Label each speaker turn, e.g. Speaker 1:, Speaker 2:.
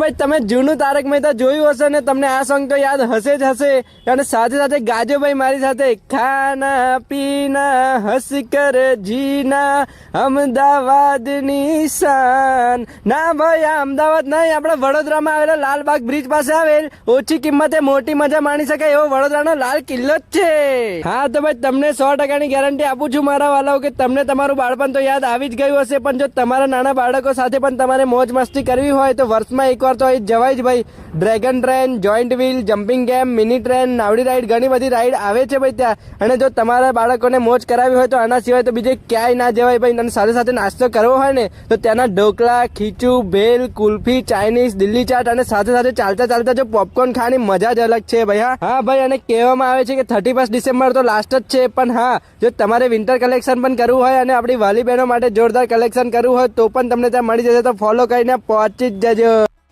Speaker 1: ભાઈ, તમે જૂનું તારક મહેતા જોયું હશે ને તમને આ સોંગ તો યાદ હશે જ હશે. અને સાથે સાથે ગાજો ભાઈ મારી સાથે, ખાના, પીના, હસ કર જીના, અમદાવાદની શાન. ના ભાઈ, આ અમદાવાદ નહીં, આપણે વડોદરામાં આવેલા લાલબાગ બ્રિજ પાસે આવેલ. ઓછી કિંમતે મોટી મજા માણી શકાય એવો વડોદરાનો લાલ કિલ્લો જ છે. હા, તો ભાઈ, તમને સો ટકાની ગેરંટી આપું છું મારા વાલાઓ કે તમને તમારું બાળપણ તો યાદ આવી જ ગયું હશે, પણ જો તમારા નાના બાળકો સાથે પણ તમારે મોજ મસ્તી કરવી હોય તો વર્ષમાં એકવાર તો અહીં જવાય જ ભાઈ. Dragon train giant wheel jumping game mini train નાવડી ride ઘણી બધી રાઈડ આવે છે ભાઈ ત્યાં. અને જો તમારા બાળકોને મોજ કરાવી હોય તો આના સિવાય તો બીજે ક્યાંય ના જવાય ભાઈ. અને સાથે સાથે નાસ્તો કરવો હોય ને, તો ત્યાંના ઢોકળા, ખીચું, ભેલ, કુલ્ફી, ચાઇનીઝ, દિલ્હી ચાટ અને સાથે સાથે ચાલતા ચાલતા જો પોપકોર્ન ખાવાની મજા જ અલગ છે ભાઈ, હા. હા ભાઈ, અને કહેવામાં આવે છે કે થર્ટી ફર્સ્ટ ડિસેમ્બર તો લાસ્ટ જ છે, પણ હા, જો તમારે વિન્ટર કલેક્શન પણ કરવું હોય અને આપણી વાલી બહેનો માટે જોરદાર કલેક્શન કરવું હોય તો પણ તમને ત્યાં મળી જશે, તો ફોલો કરીને પહોંચી જ જજો.